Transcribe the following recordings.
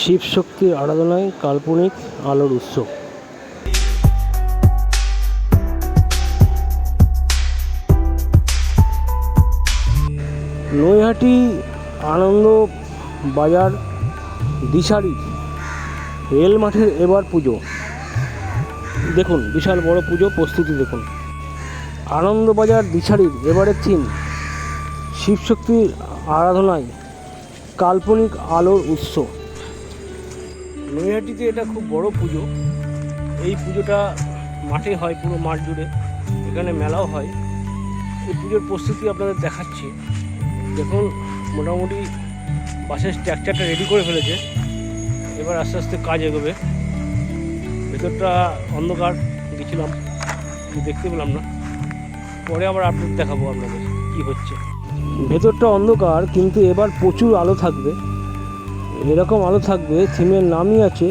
শিব শক্তির আরাধনায় কাল্পনিক আলোর উৎস। নৈহাটি আনন্দ বাজার দিশারি রেল মাঠের এবার পুজো। দেখুন, বিশাল বড় পুজো, প্রস্তুতি দেখুন। আনন্দবাজার দিশারির এবারের থিম, শিবশক্তির আরাধনায় কাল্পনিক আলোর উৎস। নৈহাটিতে এটা খুব বড় পুজো। এই পুজোটা মাঠে হয় পুরো মাঠ জুড়ে। এখানে মেলাও হয়। এই পুজোর প্রস্তুতি আপনাদের দেখাচ্ছি। দেখুন, মোটামুটি বাসের স্ট্রাকচারটা রেডি করে ফেলেছে। এবার আস্তে আস্তে কাজ এগোবে। ভেতরটা অন্ধকার, গেছিলাম। দেখতে পেলাম না। পরে আবার আপডেট দেখাবো আপনাদের কি হচ্ছে। ভেতরটা অন্ধকার, কিন্তু এবার প্রচুর আলো থাকবে। এরকম আলো থাকবে থিমের নামই আছে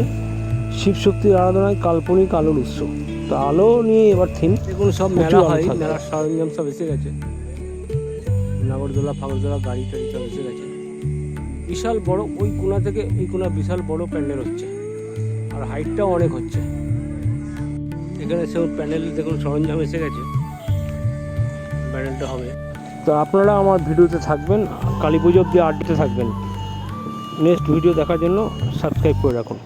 শিবশক্তির আরাধনায় কাল্পনিক আলোর উৎস। তো আলো নিয়ে এবার থিম দেখুন সব মেলা হয় মেলার সরঞ্জাম সব এসে গেছে। নাগরদোলা ফাগরদোলা গাড়ি টাড়ি সব এসে গেছে। বিশাল বড় ওই কোণা থেকে এই কোণা বিশাল বড় প্যান্ডেল হচ্ছে। আর হাইটটাও অনেক হচ্ছে। এখানে সব প্যান্ডেল দেখুন সরঞ্জাম এসে গেছে। প্যান্ডেলটা হবে। তো আপনারা আমার ভিডিওতে থাকবেন কালী পুজো অব্দি আড্ডাতে থাকবেন। নেক্সট ভিডিও দেখার জন্য সাবস্ক্রাইব করে রাখুন।